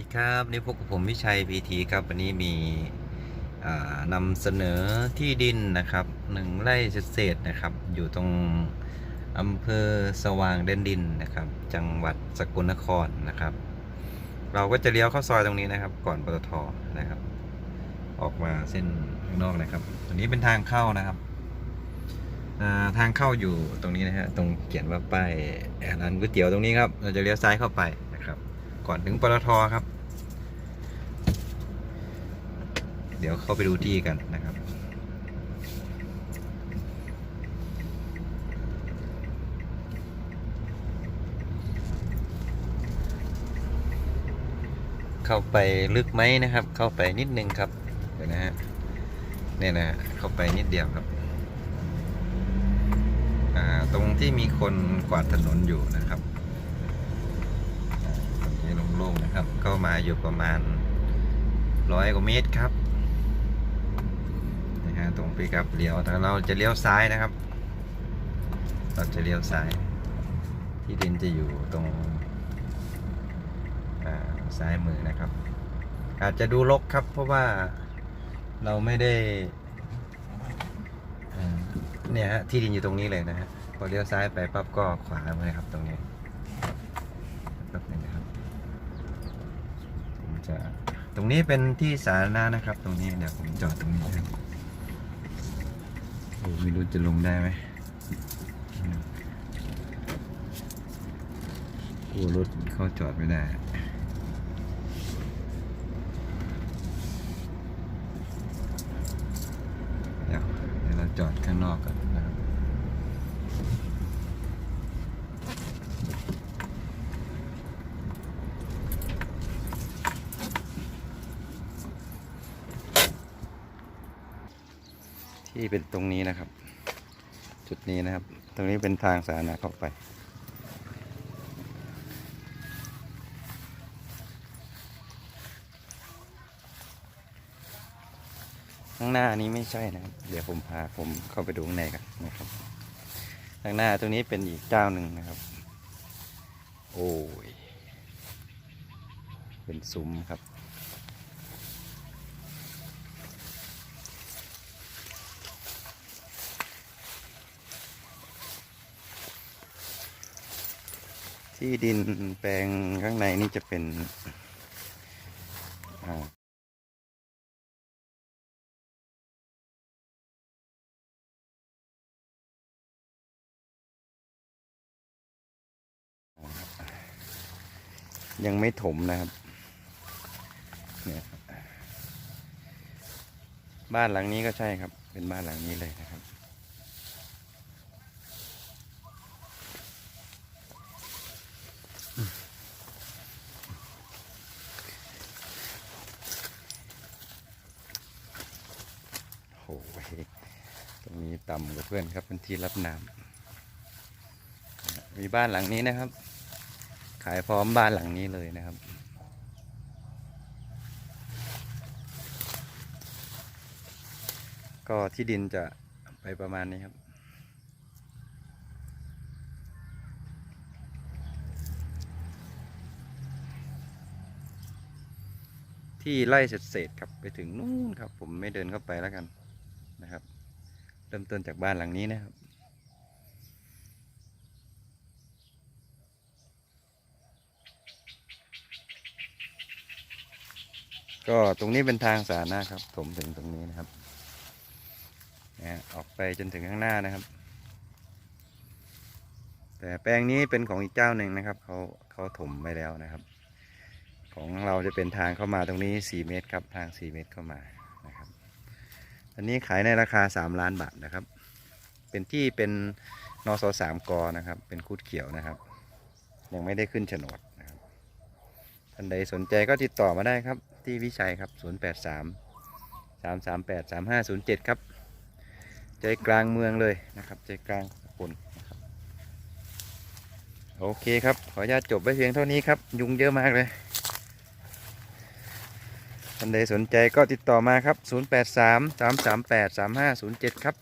ดีครับนี่พบกับผมวิชัยพีทีครับวันนี้มีนำเสนอที่ดินนะครับหนึ่งไร่เศษนะครับ อยู่ตรงอำเภอสว่างแดนดินนะครับ จังหวัดสกลนครนะครับ เราก็จะเลี้ยวเข้าซอยตรงนี้นะครับ ก่อนปตทนะครับ ออกมาเส้นข้างนอกนะครับตัวนี้เป็นทางเข้านะครับทางเข้าอยู่ตรงนี้นะฮะตรงเขียนว่าป้ายร้านก๋วยเตี๋ยวตรงนี้ครับ เราจะเลี้ยวซ้ายเข้าไป ก่อนถึงปตทครับ เดี๋ยวเข้าไปดูที่กันนะครับ เข้าไปลึกไหมนะครับ เข้าไปนิดนึงครับเดี๋ยวนะฮะเนี่ยนะฮะเข้าไปนิดเดียวครับอ่าตรงที่มีคนกวาดถนนอยู่นะครับ โล่งนะครับ ก็มาอยู่ประมาณร้อยกว่าเมตรครับนะฮะตรงไปกับเลี้ยวแต่เราจะเลี้ยวซ้ายนะครับ เราจะเลี้ยวซ้าย ที่ดินจะอยู่ตรงซ้ายมือนะครับ อาจจะดูรกครับ เพราะว่าเราไม่ได้เนี่ยฮะที่ดินอยู่ตรงนี้เลยนะฮะพอเลี้ยวซ้ายไปปั๊บก็ขวาเลยครับตรงนี้แป๊บนึงนะครับ ผมจะต รงนี้เป็นที่สาธารณะนะครับ ตรงนี้เดี๋ยวผมจอดตรงนี้นะครับโอ้ไม่รู้จะลงได้ไหมอืมโอ้รถเข้าจอดไม่ได้เดี๋ยวเดี๋ยวเราจอดข้างนอกก่อนนะครับ ที่เป็นตรงนี้นะครับ จุดนี้นะครับ ตรงนี้เป็นทางสาธารณะเข้าไป ข้างหน้านี้ไม่ใช่นะครับ เดี๋ยวผมพาผมเข้าไปดูข้างในกันนะครับข้างหน้าตรงนี้เป็นอีกเจ้าหนึ่งนะครับ โอ้ย เป็นซุ้มครับ ที่ดินแปลงข้างในนี่จะเป็นยังไม่ถมนะครับเนี่ยบ้านหลังนี้ก็ใช่ครับ เป็นบ้านหลังนี้เลยนะครับ โอ้ย ต่ำกว่าเพื่อนครับเป็นที่รับน้ำมีบ้านหลังนี้นะครับ ขายพร้อมบ้านหลังนี้เลยนะครับก็ที่ดินจะไปประมาณนี้ครับ ที่ไล่เศษๆครับไปถึงนู่นครับ ผมไม่เดินเข้าไปแล้วกันนะครับ เริ่มต้นจากบ้านหลังนี้นะครับ ก็ตรงนี้เป็นทางสาธารณะครับผมถึงตรงนี้นะครับนะออกไปจนถึงข้างหน้านะครับ แต่แปลงนี้เป็นของอีกเจ้าหนึ่งนะครับเขาเขาถมไปแล้วนะครับ ของเราจะเป็นทางเข้ามาตรงนี้ 4 เมตรครับ ทาง 4 เมตรเข้ามา อันนี้ขายในราคา 3 ล้านบาทนะครับ เป็นที่เป็นนสสามกนะครับ เป็นคุดเขียวนะครับ ยังไม่ได้ขึ้นโฉนดนะครับ ท่านใดสนใจก็ติดต่อมาได้ครับ ที่วิชัยครับ 083 338 3507 ครับ ใจกลางเมืองเลยนะครับ ใจกลางสกลนะครับ โอเคครับ ขออนุญาตจบไว้เพียงเท่านี้ครับ ยุงเยอะมากเลย ท่านใดสนใจก็ติดต่อมาครับ 083 338 3507 ครับ